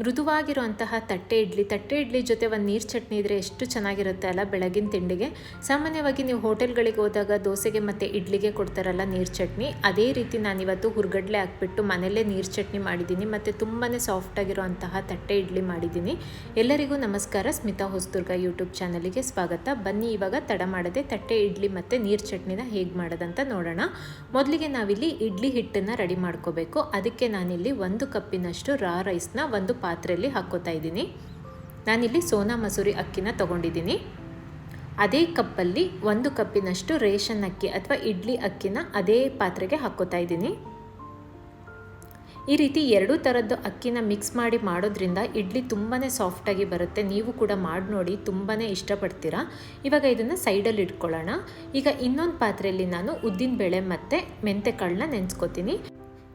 ಮೃದುವಾಗಿರುವಂತಹ ತಟ್ಟೆ ಇಡ್ಲಿ ತಟ್ಟೆ ಇಡ್ಲಿ ಜೊತೆ ಒಂದು ನೀರು ಚಟ್ನಿ ಇದ್ದರೆ ಎಷ್ಟು ಚೆನ್ನಾಗಿರುತ್ತೆ ಅಲ್ಲ ಬೆಳಗಿನ ತಿಂಡಿಗೆ. ಸಾಮಾನ್ಯವಾಗಿ ನೀವು ಹೋಟೆಲ್ಗಳಿಗೆ ಹೋದಾಗ ದೋಸೆಗೆ ಮತ್ತು ಇಡ್ಲಿಗೆ ಕೊಡ್ತಾರಲ್ಲ ನೀರು ಚಟ್ನಿ. ಅದೇ ರೀತಿ ನಾನಿವತ್ತು ಹುರ್ಗಡ್ಲೆ ಹಾಕ್ಬಿಟ್ಟು ಮನೆಯಲ್ಲೇ ನೀರು ಚಟ್ನಿ ಮಾಡಿದ್ದೀನಿ. ಮತ್ತು ತುಂಬಾ ಸಾಫ್ಟಾಗಿರುವಂತಹ ತಟ್ಟೆ ಇಡ್ಲಿ ಮಾಡಿದ್ದೀನಿ. ಎಲ್ಲರಿಗೂ ನಮಸ್ಕಾರ. ಸ್ಮಿತಾ ಹೊಸದುರ್ಗ ಯೂಟ್ಯೂಬ್ ಚಾನಲಿಗೆ ಸ್ವಾಗತ. ಬನ್ನಿ ಇವಾಗ ತಡ ಮಾಡದೆ ತಟ್ಟೆ ಇಡ್ಲಿ ಮತ್ತು ನೀರು ಚಟ್ನಿನ ಹೇಗೆ ಮಾಡೋದಂತ ನೋಡೋಣ. ಮೊದಲಿಗೆ ನಾವಿಲ್ಲಿ ಇಡ್ಲಿ ಹಿಟ್ಟನ್ನು ರೆಡಿ ಮಾಡ್ಕೋಬೇಕು. ಅದಕ್ಕೆ ನಾನಿಲ್ಲಿ ಒಂದು ಕಪ್ಪಿನಷ್ಟು ರಾ ರೈಸ್ನ ಒಂದು ಪಾತ್ರೆಯಲ್ಲಿ ಹಾಕ್ಕೋತಾ ಇದ್ದೀನಿ. ನಾನಿಲ್ಲಿ ಸೋನಾ ಮಸೂರಿ ಅಕ್ಕಿನ ತೊಗೊಂಡಿದ್ದೀನಿ. ಅದೇ ಕಪ್ಪಲ್ಲಿ ಒಂದು ಕಪ್ಪಿನಷ್ಟು ರೇಷನ್ ಅಕ್ಕಿ ಅಥವಾ ಇಡ್ಲಿ ಅಕ್ಕಿನ ಅದೇ ಪಾತ್ರೆಗೆ ಹಾಕ್ಕೋತಾ ಇದ್ದೀನಿ. ಈ ರೀತಿ ಎರಡೂ ಥರದ್ದು ಅಕ್ಕಿನ ಮಿಕ್ಸ್ ಮಾಡಿ ಮಾಡೋದ್ರಿಂದ ಇಡ್ಲಿ ತುಂಬಾ ಸಾಫ್ಟಾಗಿ ಬರುತ್ತೆ. ನೀವು ಕೂಡ ಮಾಡಿ ನೋಡಿ ತುಂಬಾ ಇಷ್ಟಪಡ್ತೀರಾ. ಇವಾಗ ಇದನ್ನು ಸೈಡಲ್ಲಿ ಇಟ್ಕೊಳ್ಳೋಣ. ಈಗ ಇನ್ನೊಂದು ಪಾತ್ರೆಯಲ್ಲಿ ನಾನು ಉದ್ದಿನ ಬೇಳೆ ಮತ್ತು ಮೆಂತೆಕಾಳನ್ನ ನೆನೆಸ್ಕೊತೀನಿ.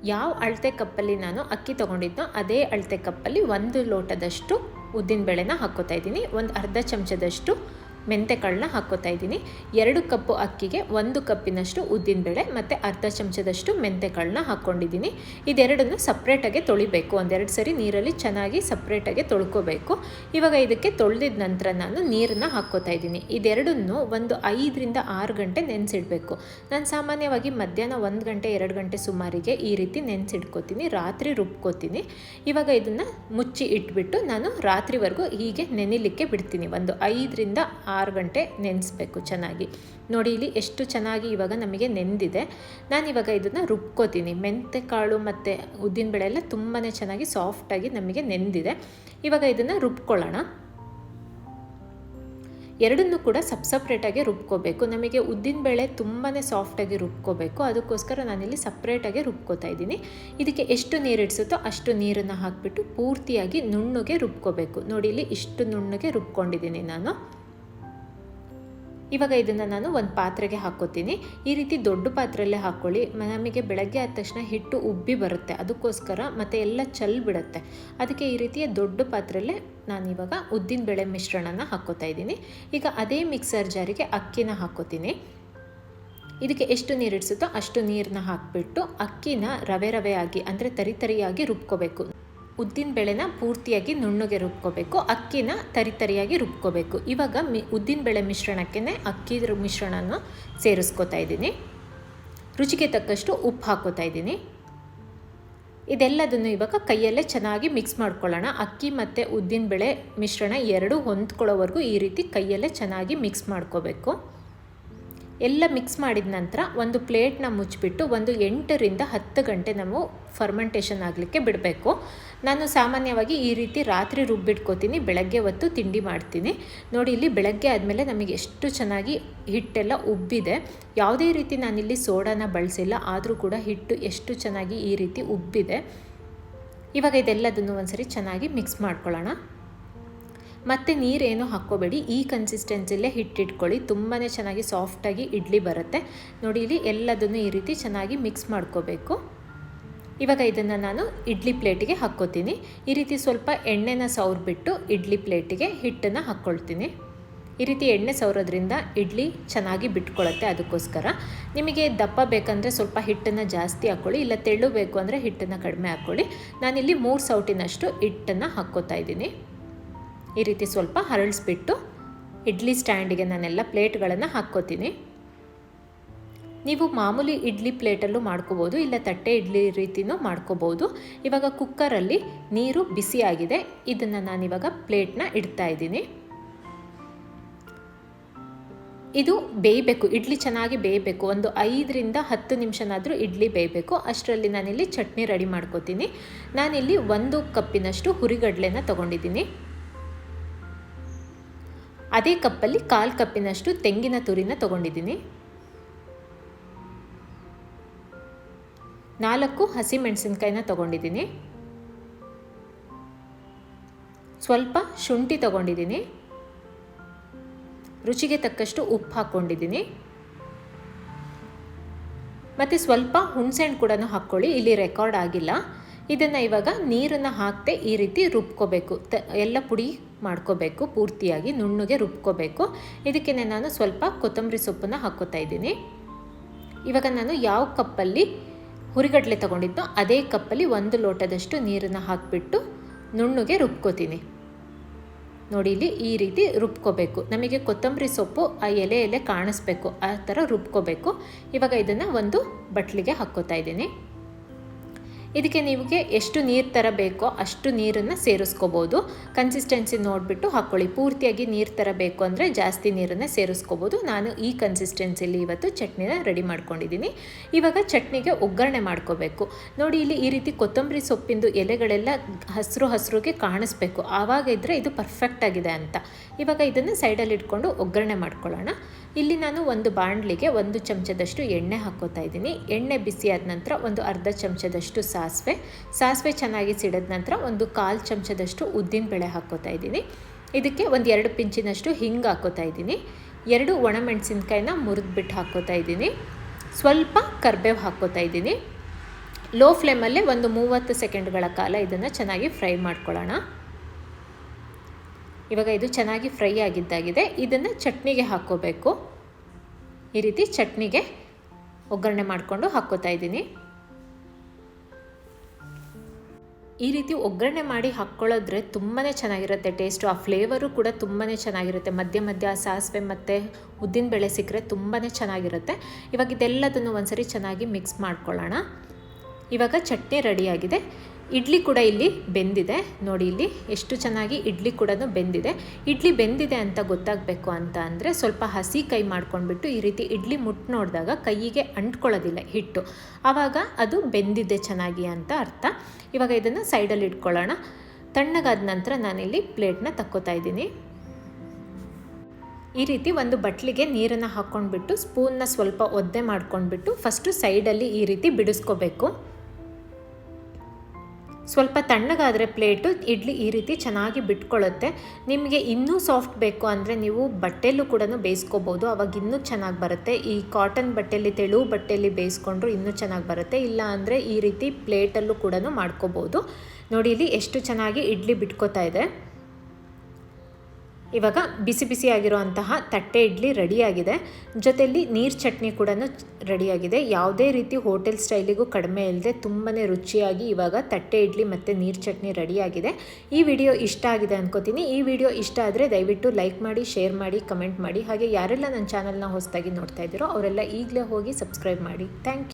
ಯಾವ ಅಳತೆ ಕಪ್ಪಲ್ಲಿ ನಾನು ಅಕ್ಕಿ ತಗೊಂಡಿದ್ನೋ ಅದೇ ಅಳತೆ ಕಪ್ಪಲ್ಲಿ ಒಂದು ಲೋಟದಷ್ಟು ಉದ್ದಿನಬೇಳೆನ ಹಾಕ್ಕೋತಾ ಇದ್ದೀನಿ. ಒಂದು ಅರ್ಧ ಚಮಚದಷ್ಟು ಮೆಂತೆಕಾಳನ್ನ ಹಾಕ್ಕೋತಾ ಇದ್ದೀನಿ. ಎರಡು ಕಪ್ಪು ಅಕ್ಕಿಗೆ ಒಂದು ಕಪ್ಪಿನಷ್ಟು ಉದ್ದಿನಬೇಳೆ ಮತ್ತು ಅರ್ಧ ಚಮಚದಷ್ಟು ಮೆಂತೆಕಾಳನ್ನ ಹಾಕ್ಕೊಂಡಿದ್ದೀನಿ ಇದೆರಡನ್ನು ಸಪ್ರೇಟಾಗಿ ತೊಳಿಬೇಕು. ಒಂದೆರಡು ಸರಿ ನೀರಲ್ಲಿ ಚೆನ್ನಾಗಿ ಸಪ್ರೇಟಾಗಿ ತೊಳ್ಕೋಬೇಕು. ಇವಾಗ ಇದಕ್ಕೆ ತೊಳೆದಿದ ನಂತರ ನಾನು ನೀರನ್ನ ಹಾಕ್ಕೋತಾ ಇದ್ದೀನಿ. ಇದೆರಡನ್ನು ಒಂದು ಐದರಿಂದ ಆರು ಗಂಟೆ ನೆನೆಸಿಡಬೇಕು. ನಾನು ಸಾಮಾನ್ಯವಾಗಿ ಮಧ್ಯಾಹ್ನ ಒಂದು ಗಂಟೆ, ಎರಡು ಗಂಟೆ ಸುಮಾರಿಗೆ ಈ ರೀತಿ ನೆನೆಸಿಡ್ಕೋತೀನಿ. ರಾತ್ರಿ ರುಬ್ಕೋತೀನಿ. ಇವಾಗ ಇದನ್ನು ಮುಚ್ಚಿ ಇಟ್ಬಿಟ್ಟು ನಾನು ರಾತ್ರಿವರೆಗೂ ಹೀಗೆ ನೆನಿಲಿಕ್ಕೆ ಬಿಡ್ತೀನಿ. ಒಂದು ಐದರಿಂದ ಆರು ಗಂಟೆ ನೆನೆಸ್ಬೇಕು ಚೆನ್ನಾಗಿ. ನೋಡಿ ಇಲ್ಲಿ ಎಷ್ಟು ಚೆನ್ನಾಗಿ ಇವಾಗ ನಮಗೆ ನೆಂದಿದೆ. ನಾನು ಇವಾಗ ಇದನ್ನು ರುಬ್ಕೋತೀನಿ. ಮೆಂತೆ ಕಾಳು ಮತ್ತು ಉದ್ದಿನಬೇಳೆ ಎಲ್ಲ ತುಂಬಾ ಚೆನ್ನಾಗಿ ಸಾಫ್ಟಾಗಿ ನಮಗೆ ನೆಂದಿದೆ. ಇವಾಗ ಇದನ್ನು ರುಬ್ಕೊಳ್ಳೋಣ. ಎರಡನ್ನೂ ಕೂಡ ಸಪ್ ಸಪ್ರೇಟಾಗಿ ರುಬ್ಕೋಬೇಕು. ನಮಗೆ ಉದ್ದಿನಬೇಳೆ ತುಂಬಾ ಸಾಫ್ಟಾಗಿ ರುಬ್ಕೋಬೇಕು. ಅದಕ್ಕೋಸ್ಕರ ನಾನಿಲ್ಲಿ ಸಪ್ರೇಟಾಗಿ ರುಬ್ಕೋತಾ ಇದ್ದೀನಿ. ಇದಕ್ಕೆ ಎಷ್ಟು ನೀರು ಇಡಿಸುತ್ತೋ ಅಷ್ಟು ನೀರನ್ನು ಹಾಕಿಬಿಟ್ಟು ಪೂರ್ತಿಯಾಗಿ ನುಣ್ಣಗೆ ರುಬ್ಕೋಬೇಕು. ನೋಡಿ ಇಲ್ಲಿ ಇಷ್ಟು ನುಣ್ಣಗೆ ರುಬ್ಕೊಂಡಿದ್ದೀನಿ ನಾನು. ಇವಾಗ ಇದನ್ನು ನಾನು ಒಂದು ಪಾತ್ರೆಗೆ ಹಾಕ್ಕೋತೀನಿ ಈ ರೀತಿ ದೊಡ್ಡ ಪಾತ್ರೆಯಲ್ಲೇ ಹಾಕ್ಕೊಳ್ಳಿ ನಮಗೆ ಬೆಳಗ್ಗೆ ಆದ ತಕ್ಷಣ ಹಿಟ್ಟು ಉಬ್ಬಿ ಬರುತ್ತೆ. ಅದಕ್ಕೋಸ್ಕರ ಮತ್ತು ಎಲ್ಲ ಚಲ್ ಬಿಡುತ್ತೆ. ಅದಕ್ಕೆ ಈ ರೀತಿಯ ದೊಡ್ಡ ಪಾತ್ರೆಯಲ್ಲೇ ನಾನಿವಾಗ ಉದ್ದಿನಬೇಳೆ ಮಿಶ್ರಣನ ಹಾಕ್ಕೋತಾ ಇದ್ದೀನಿ. ಈಗ ಅದೇ ಮಿಕ್ಸರ್ ಜಾರಿಗೆ ಅಕ್ಕಿನ ಹಾಕ್ಕೋತೀನಿ ಇದಕ್ಕೆ ಎಷ್ಟು ನೀರು ಇಡಿಸುತ್ತೋ ಅಷ್ಟು ನೀರನ್ನ ಹಾಕಿಬಿಟ್ಟು ಅಕ್ಕಿನ ರವೆ ರವೆ ಆಗಿ, ಅಂದರೆ ತರಿ ತರಿಯಾಗಿ ರುಬ್ಕೋಬೇಕು. ಉದ್ದಿನ ಬೇಳೆನ ಪೂರ್ತಿಯಾಗಿ ನುಣ್ಣಗೆ ರುಬ್ಕೋಬೇಕು, ಅಕ್ಕಿನ ತರಿತರಿಯಾಗಿ ರುಬ್ಕೋಬೇಕು. ಇವಾಗ ಮಿ ಉದ್ದಿನ ಬೇಳೆ ಮಿಶ್ರಣಕ್ಕೆ ಅಕ್ಕಿ ಮಿಶ್ರಣನ ಸೇರಿಸ್ಕೋತಾ ಇದ್ದೀನಿ. ರುಚಿಗೆ ತಕ್ಕಷ್ಟು ಉಪ್ಪು ಹಾಕೋತಾ ಇದ್ದೀನಿ. ಇದೆಲ್ಲದನ್ನು ಇವಾಗ ಕೈಯಲ್ಲೇ ಚೆನ್ನಾಗಿ ಮಿಕ್ಸ್ ಮಾಡ್ಕೊಳ್ಳೋಣ. ಅಕ್ಕಿ ಮತ್ತು ಉದ್ದಿನಬೇಳೆ ಮಿಶ್ರಣ ಎರಡೂ ಹೊಂದ್ಕೊಳ್ಳೋವರೆಗೂ ಈ ರೀತಿ ಕೈಯಲ್ಲೇ ಚೆನ್ನಾಗಿ ಮಿಕ್ಸ್ ಮಾಡ್ಕೋಬೇಕು. ಎಲ್ಲ ಮಿಕ್ಸ್ ಮಾಡಿದ ನಂತರ ಒಂದು ಪ್ಲೇಟ್ನ ಮುಚ್ಚಿಬಿಟ್ಟು ಒಂದು ಎಂಟರಿಂದ ಹತ್ತು ಗಂಟೆ ನಾವು ಫರ್ಮೆಂಟೇಷನ್ ಆಗಲಿಕ್ಕೆ ಬಿಡಬೇಕು. ನಾನು ಸಾಮಾನ್ಯವಾಗಿ ಈ ರೀತಿ ರಾತ್ರಿ ರುಬ್ಬಿಟ್ಕೋತೀನಿ, ಬೆಳಗ್ಗೆ ಹೊತ್ತು ತಿಂಡಿ ಮಾಡ್ತೀನಿ. ನೋಡಿ, ಇಲ್ಲಿ ಬೆಳಗ್ಗೆ ಆದಮೇಲೆ ನಮಗೆ ಎಷ್ಟು ಚೆನ್ನಾಗಿ ಹಿಟ್ಟೆಲ್ಲ ಉಬ್ಬಿದೆ. ಯಾವುದೇ ರೀತಿ ನಾನಿಲ್ಲಿ ಸೋಡಾನ ಬಳಸಿಲ್ಲ, ಆದರೂ ಕೂಡ ಹಿಟ್ಟು ಎಷ್ಟು ಚೆನ್ನಾಗಿ ಈ ರೀತಿ ಉಬ್ಬಿದೆ. ಇವಾಗ ಇದೆಲ್ಲದನ್ನು ಒಂದ್ಸರಿ ಚೆನ್ನಾಗಿ ಮಿಕ್ಸ್ ಮಾಡ್ಕೊಳ್ಳೋಣ. ಮತ್ತು ನೀರೇನು ಹಾಕ್ಕೋಬೇಡಿ. ಈ ಕನ್ಸಿಸ್ಟೆನ್ಸಿಲ್ಲೇ ಹಿಟ್ಟಿಟ್ಕೊಳ್ಳಿ. ತುಂಬಾ ಚೆನ್ನಾಗಿ ಸಾಫ್ಟಾಗಿ ಇಡ್ಲಿ ಬರುತ್ತೆ. ನೋಡಿ, ಇಲ್ಲಿ ಎಲ್ಲದನ್ನು ಈ ರೀತಿ ಚೆನ್ನಾಗಿ ಮಿಕ್ಸ್ ಮಾಡ್ಕೋಬೇಕು. ಇವಾಗ ಇದನ್ನು ನಾನು ಇಡ್ಲಿ ಪ್ಲೇಟಿಗೆ ಹಾಕ್ಕೋತೀನಿ. ಈ ರೀತಿ ಸ್ವಲ್ಪ ಎಣ್ಣೆನ ಸವ್ರಿಬಿಟ್ಟು ಇಡ್ಲಿ ಪ್ಲೇಟಿಗೆ ಹಿಟ್ಟನ್ನು ಹಾಕ್ಕೊಳ್ತೀನಿ. ಈ ರೀತಿ ಎಣ್ಣೆ ಸವರೋದ್ರಿಂದ ಇಡ್ಲಿ ಚೆನ್ನಾಗಿ ಬಿಟ್ಕೊಳ್ಳುತ್ತೆ ಅದಕ್ಕೋಸ್ಕರ. ನಿಮಗೆ ದಪ್ಪ ಬೇಕಂದರೆ ಸ್ವಲ್ಪ ಹಿಟ್ಟನ್ನು ಜಾಸ್ತಿ ಹಾಕ್ಕೊಳ್ಳಿ. ಇಲ್ಲ ತೆಳ್ಳು ಬೇಕು ಅಂದರೆ ಹಿಟ್ಟನ್ನು ಕಡಿಮೆ ಹಾಕ್ಕೊಳ್ಳಿ. ನಾನಿಲ್ಲಿ ಮೂರು ಸೌಟಿನಷ್ಟು ಹಿಟ್ಟನ್ನು ಹಾಕ್ಕೋತಾ ಇದ್ದೀನಿ. ಈ ರೀತಿ ಸ್ವಲ್ಪ ಹರಳಿಸ್ಬಿಟ್ಟು ಇಡ್ಲಿ ಸ್ಟ್ಯಾಂಡಿಗೆ ನಾನೆಲ್ಲ ಪ್ಲೇಟ್ಗಳನ್ನು ಹಾಕ್ಕೋತೀನಿ. ನೀವು ಮಾಮೂಲಿ ಇಡ್ಲಿ ಪ್ಲೇಟಲ್ಲೂ ಮಾಡ್ಕೋಬೋದು, ಇಲ್ಲ ತಟ್ಟೆ ಇಡ್ಲಿ ರೀತಿನೂ ಮಾಡ್ಕೋಬೋದು. ಇವಾಗ ಕುಕ್ಕರಲ್ಲಿ ನೀರು ಬಿಸಿಯಾಗಿದೆ, ಇದನ್ನು ನಾನಿವಾಗ ಪ್ಲೇಟ್ನ ಇಡ್ತಾ ಇದ್ದೀನಿ. ಇದು ಬೇಯಬೇಕು, ಇಡ್ಲಿ ಚೆನ್ನಾಗಿ ಬೇಯಬೇಕು, ಒಂದು ಐದರಿಂದ ಹತ್ತು ನಿಮಿಷನಾದರೂ ಇಡ್ಲಿ ಬೇಯಬೇಕು. ಅಷ್ಟರಲ್ಲಿ ನಾನಿಲ್ಲಿ ಚಟ್ನಿ ರೆಡಿ ಮಾಡ್ಕೋತೀನಿ. ನಾನಿಲ್ಲಿ ಒಂದು ಕಪ್ಪಿನಷ್ಟು ಹುರಿಗಡಲೆನ ತೊಗೊಂಡಿದ್ದೀನಿ. ಅದೇ ಕಪ್ಪಲ್ಲಿ ಕಾಲು ಕಪ್ಪಿನಷ್ಟು ತೆಂಗಿನ ತುರಿನ ತಗೊಂಡಿದ್ದೀನಿ. ನಾಲ್ಕು ಹಸಿಮೆಣಸಿನ್ಕಾಯಿನ ತಗೊಂಡಿದ್ದೀನಿ. ಸ್ವಲ್ಪ ಶುಂಠಿ ತಗೊಂಡಿದ್ದೀನಿ. ರುಚಿಗೆ ತಕ್ಕಷ್ಟು ಉಪ್ಪು ಹಾಕ್ಕೊಂಡಿದ್ದೀನಿ. ಮತ್ತು ಸ್ವಲ್ಪ ಹುಣಸೆಹಣ್ಣು ಕೂಡ ಹಾಕ್ಕೊಳ್ಳಿ, ಇಲ್ಲಿ ರೆಕಾರ್ಡ್ ಆಗಿಲ್ಲ. ಇದನ್ನು ಇವಾಗ ನೀರನ್ನು ಹಾಕದೆ ಈ ರೀತಿ ರುಬ್ಕೋಬೇಕು. ತ, ಎಲ್ಲ ಪುಡಿ ಮಾಡ್ಕೋಬೇಕು, ಪೂರ್ತಿಯಾಗಿ ನುಣ್ಣಗೆ ರುಬ್ಕೋಬೇಕು. ಇದಕ್ಕೆ ನಾನು ಸ್ವಲ್ಪ ಕೊತ್ತಂಬರಿ ಸೊಪ್ಪನ್ನು ಹಾಕೋತಾ ಇದ್ದೀನಿ. ಇವಾಗ ನಾನು ಯಾವ ಕಪ್ಪಲ್ಲಿ ಹುರಿಗಡಲೆ ತಗೊಂಡಿದ್ದೋ ಅದೇ ಕಪ್ಪಲ್ಲಿ ಒಂದು ಲೋಟದಷ್ಟು ನೀರನ್ನು ಹಾಕಿಬಿಟ್ಟು ನುಣ್ಣಗೆ ರುಬ್ಕೋತೀನಿ. ನೋಡಿ, ಇಲ್ಲಿ ಈ ರೀತಿ ರುಬ್ಕೋಬೇಕು. ನಮಗೆ ಕೊತ್ತಂಬರಿ ಸೊಪ್ಪು ಆ ಎಲೆ ಎಲೆ ಕಾಣಿಸ್ಬೇಕು, ಆ ಥರ ರುಬ್ಕೋಬೇಕು. ಇವಾಗ ಇದನ್ನು ಒಂದು ಬಟ್ಲಿಗೆ ಹಾಕ್ಕೋತಾ ಇದ್ದೀನಿ. ಇದಕ್ಕೆ ನಿಮಗೆ ಎಷ್ಟು ನೀರು ಥರ ಬೇಕೋ ಅಷ್ಟು ನೀರನ್ನು ಸೇರಿಸ್ಕೋಬೋದು. ಕನ್ಸಿಸ್ಟೆನ್ಸಿ ನೋಡಿಬಿಟ್ಟು ಹಾಕ್ಕೊಳ್ಳಿ ಪೂರ್ತಿಯಾಗಿ ನೀರು ಥರ ಬೇಕು ಅಂದರೆ ಜಾಸ್ತಿ ನೀರನ್ನು ಸೇರಿಸ್ಕೋಬೋದು. ನಾನು ಈ ಕನ್ಸಿಸ್ಟೆನ್ಸಿಲಿ ಇವತ್ತು ಚಟ್ನಿನ ರೆಡಿ ಮಾಡ್ಕೊಂಡಿದ್ದೀನಿ. ಇವಾಗ ಚಟ್ನಿಗೆ ಒಗ್ಗರಣೆ ಮಾಡ್ಕೋಬೇಕು. ನೋಡಿ, ಇಲ್ಲಿ ಈ ರೀತಿ ಕೊತ್ತಂಬರಿ ಸೊಪ್ಪಿಂದು ಎಲೆಗಳೆಲ್ಲ ಹಸಿರು ಹಸಿರುಗೆ ಕಾಣಿಸ್ಬೇಕು. ಆವಾಗ ಇದ್ದರೆ ಇದು ಪರ್ಫೆಕ್ಟ್ ಆಗಿದೆ ಅಂತ. ಇವಾಗ ಇದನ್ನು ಸೈಡಲ್ಲಿ ಇಟ್ಕೊಂಡು ಒಗ್ಗರಣೆ ಮಾಡ್ಕೊಳ್ಳೋಣ. ಇಲ್ಲಿ ನಾನು ಒಂದು ಬಾಣಲಿಗೆ ಒಂದು ಚಮಚದಷ್ಟು ಎಣ್ಣೆ ಹಾಕೋತಾ ಇದ್ದೀನಿ. ಎಣ್ಣೆ ಬಿಸಿ ಆದ ನಂತರ ಒಂದು ಅರ್ಧ ಚಮಚದಷ್ಟು ಸಾಸಿವೆ. ಸಾಸಿವೆ ಚೆನ್ನಾಗಿ ಸಿಡಿದ ನಂತರ ಒಂದು ಕಾಲು ಚಮಚದಷ್ಟು ಉದ್ದಿನಬೇಳೆ ಹಾಕೋತಾ ಇದ್ದೀನಿ. ಇದಕ್ಕೆ ಒಂದು ಎರಡು ಪಿಂಚಿನಷ್ಟು ಹಿಂಗೆ ಹಾಕೋತಾ ಇದ್ದೀನಿ. ಎರಡು ಒಣಮೆಣಸಿನ್ಕಾಯಿನ ಮುರಿದ್ಬಿಟ್ಟು ಹಾಕೋತಾ ಇದ್ದೀನಿ. ಸ್ವಲ್ಪ ಕರ್ಬೇವು ಹಾಕೋತಾ ಇದ್ದೀನಿ. ಲೋ ಫ್ಲೇಮಲ್ಲೇ ಒಂದು ಮೂವತ್ತು ಸೆಕೆಂಡ್ಗಳ ಕಾಲ ಇದನ್ನು ಚೆನ್ನಾಗಿ ಫ್ರೈ ಮಾಡ್ಕೊಳ್ಳೋಣ. ಇವಾಗ ಇದು ಚೆನ್ನಾಗಿ ಫ್ರೈ ಆಗಿದ್ದಾಗಿದೆ. ಇದನ್ನು ಚಟ್ನಿಗೆ ಹಾಕ್ಕೋಬೇಕು ಈ ರೀತಿ ಚಟ್ನಿಗೆ ಒಗ್ಗರಣೆ ಮಾಡಿಕೊಂಡು ಹಾಕ್ಕೋತಾ ಇದ್ದೀನಿ. ಈ ರೀತಿ ಒಗ್ಗರಣೆ ಮಾಡಿ ಹಾಕ್ಕೊಳ್ಳೋದ್ರೆ ತುಂಬಾ ಚೆನ್ನಾಗಿರುತ್ತೆ. ಟೇಸ್ಟು ಆ ಫ್ಲೇವರು ಕೂಡ ತುಂಬಾ ಚೆನ್ನಾಗಿರುತ್ತೆ. ಮಧ್ಯ ಮಧ್ಯ ಸಾಸಿವೆ ಮತ್ತು ಉದ್ದಿನಬೇಳೆ ಸಿಕ್ಕರೆ ತುಂಬಾ ಚೆನ್ನಾಗಿರುತ್ತೆ. ಇವಾಗ ಇದೆಲ್ಲದನ್ನು ಒಂದ್ಸರಿ ಚೆನ್ನಾಗಿ ಮಿಕ್ಸ್ ಮಾಡ್ಕೊಳ್ಳೋಣ. ಇವಾಗ ಚಟ್ನಿ ರೆಡಿಯಾಗಿದೆ ಇಡ್ಲಿ ಕೂಡ ಇಲ್ಲಿ ಬೆಂದಿದೆ. ನೋಡಿ ಇಲ್ಲಿ ಎಷ್ಟು ಚೆನ್ನಾಗಿ ಇಡ್ಲಿ ಕೂಡ ಬೆಂದಿದೆ. ಇಡ್ಲಿ ಬೆಂದಿದೆ ಅಂತ ಗೊತ್ತಾಗಬೇಕು ಅಂತ ಅಂದರೆ ಸ್ವಲ್ಪ ಹಸಿ ಕೈ ಮಾಡ್ಕೊಂಡ್ಬಿಟ್ಟು ಈ ರೀತಿ ಇಡ್ಲಿ ಮುಟ್ಟು ನೋಡಿದಾಗ ಕೈಯಿಗೆ ಅಂಟ್ಕೊಳ್ಳೋದಿಲ್ಲ ಹಿಟ್ಟು. ಆವಾಗ ಅದು ಬೆಂದಿದೆ ಚೆನ್ನಾಗಿ ಅಂತ ಅರ್ಥ. ಇವಾಗ ಇದನ್ನು ಸೈಡಲ್ಲಿ ಇಟ್ಕೊಳ್ಳೋಣ. ತಣ್ಣಗಾದ ನಂತರ ನಾನಿಲ್ಲಿ ಪ್ಲೇಟ್ನ ತಕ್ಕೋತಾ ಇದ್ದೀನಿ. ಈ ರೀತಿ ಒಂದು ಬಟ್ಲಿಗೆ ನೀರನ್ನು ಹಾಕ್ಕೊಂಡ್ಬಿಟ್ಟು ಸ್ಪೂನ್ನ ಸ್ವಲ್ಪ ಒದ್ದೆ ಮಾಡ್ಕೊಂಡ್ಬಿಟ್ಟು ಫಸ್ಟು ಸೈಡಲ್ಲಿ ಈ ರೀತಿ ಬಿಡಿಸ್ಕೋಬೇಕು. ಸ್ವಲ್ಪ ತಣ್ಣಗಾದರೆ ಪ್ಲೇಟು, ಇಡ್ಲಿ ಈ ರೀತಿ ಚೆನ್ನಾಗಿ ಬಿಟ್ಕೊಳ್ಳುತ್ತೆ. ನಿಮಗೆ ಇನ್ನೂ ಸಾಫ್ಟ್ ಬೇಕು ಅಂದರೆ ನೀವು ಬಟ್ಟೆಲ್ಲೂ ಕೂಡ ಬೇಯಿಸ್ಕೋಬೋದು. ಅವಾಗ ಇನ್ನೂ ಚೆನ್ನಾಗಿ ಬರುತ್ತೆ. ಈ ಕಾಟನ್ ಬಟ್ಟೆಯಲ್ಲಿ ತೆಳು ಬಟ್ಟೆಯಲ್ಲಿ ಬೇಯಿಸ್ಕೊಂಡ್ರು ಇನ್ನೂ ಚೆನ್ನಾಗಿ ಬರುತ್ತೆ. ಇಲ್ಲ ಅಂದರೆ ಈ ರೀತಿ ಪ್ಲೇಟಲ್ಲೂ ಕೂಡ ಮಾಡ್ಕೋಬೋದು. ನೋಡಿ, ಇಲ್ಲಿ ಎಷ್ಟು ಚೆನ್ನಾಗಿ ಇಡ್ಲಿ ಬಿಟ್ಕೋತಾ ಇದೆ. ಇವಾಗ ಬಿಸಿ ಬಿಸಿ ಆಗಿರುವಂತಹ ತಟ್ಟೆ ಇಡ್ಲಿ ರೆಡಿಯಾಗಿದೆ. ಜೊತೆಯಲ್ಲಿ ನೀರು ಚಟ್ನಿ ಕೂಡ ರೆಡಿಯಾಗಿದೆ. ಯಾವುದೇ ರೀತಿ ಹೋಟೆಲ್ ಸ್ಟೈಲಿಗೂ ಕಡಿಮೆ ಇಲ್ಲದೆ ತುಂಬಾ ರುಚಿಯಾಗಿ ಇವಾಗ ತಟ್ಟೆ ಇಡ್ಲಿ ಮತ್ತು ನೀರು ಚಟ್ನಿ ರೆಡಿಯಾಗಿದೆ. ಈ ವಿಡಿಯೋ ಇಷ್ಟ ಆಗಿದೆ ಅನ್ಕೋತೀನಿ. ಈ ವಿಡಿಯೋ ಇಷ್ಟ ಆದರೆ ದಯವಿಟ್ಟು ಲೈಕ್ ಮಾಡಿ, ಶೇರ್ ಮಾಡಿ, ಕಮೆಂಟ್ ಮಾಡಿ. ಹಾಗೆ ಯಾರೆಲ್ಲ ನನ್ನ ಚಾನಲ್ನ ಹೊಸದಾಗಿ ನೋಡ್ತಾ ಇದ್ದೀರೋ ಅವರೆಲ್ಲ ಈಗಲೇ ಹೋಗಿ ಸಬ್ಸ್ಕ್ರೈಬ್ ಮಾಡಿ. Thank you.